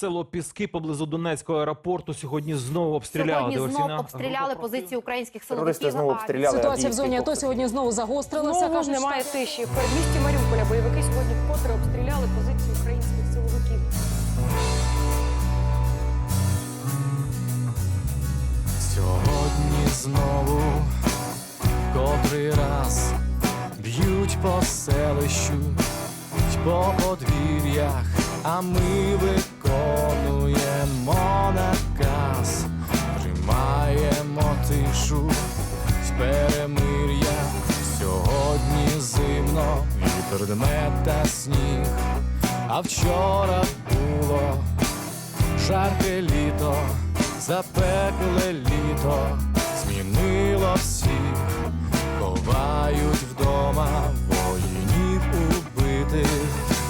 село Піски поблизу Донецького аеропорту сьогодні знову обстріляли. Сьогодні Диверсійна знов обстріляли позиції українських Терористи силовиків. знову обстріляли. Ситуація в зоні АТО сьогодні знову загострилася. Знову ж кажуть, немає що- тиші. В передмісті Маріуполя бойовики сьогодні вкотре обстріляли позиції українських силовиків. Сьогодні знову котрий раз б'ють по селищу, й по подвір'ях, а ми виконуємо наказ, тримаємо тишу. Й перемир'я. Сьогодні зимно, вітер дме та сніг, а вчора було жарке літо, запекле літо, змінило всіх, ховають вдома воїнів убитих.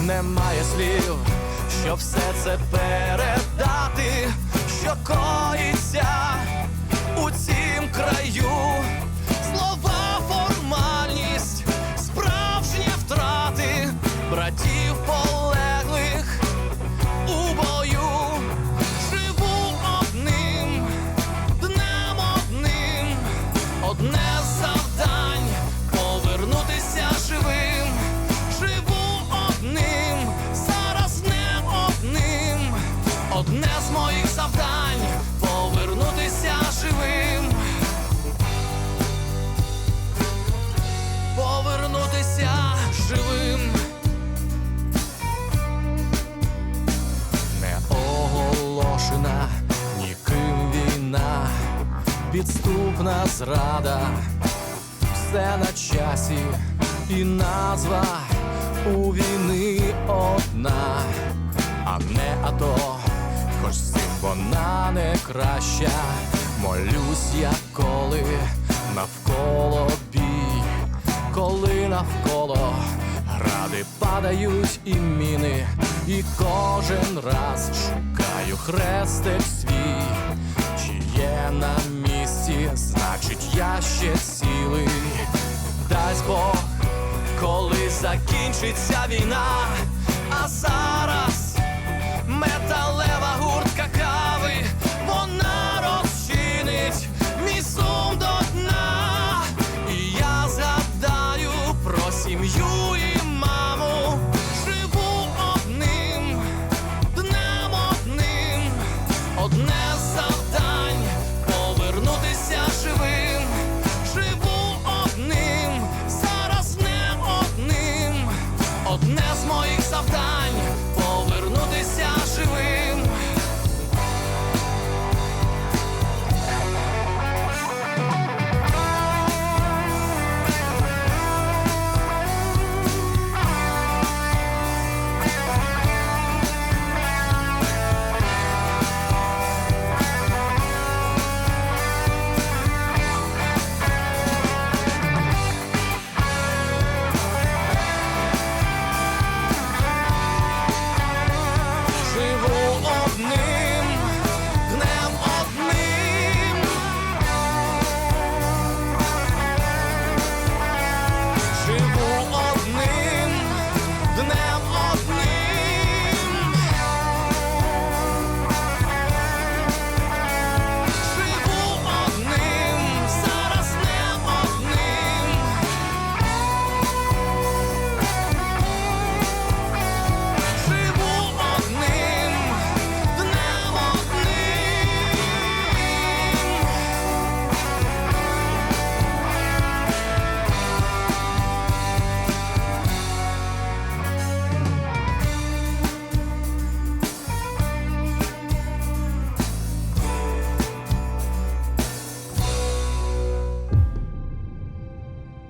Немає слів, щоб все це передати, що коїться у цім краю. Слова формальність, справжні втрати братів полеглих одне з моїх завдань повернутися живим. Повернутися живим. не оголошена ніким війна, підступна зрада, все на часі, і назва у війни одна, а не АТО, хоч цим вона не краща. Молюсь я коли навколо бій, коли навколо гради падають і міни, і кожен раз шукаю хрестик свій, чи є на місці, значить я ще цілий. Дасть Бог, коли закінчиться війна,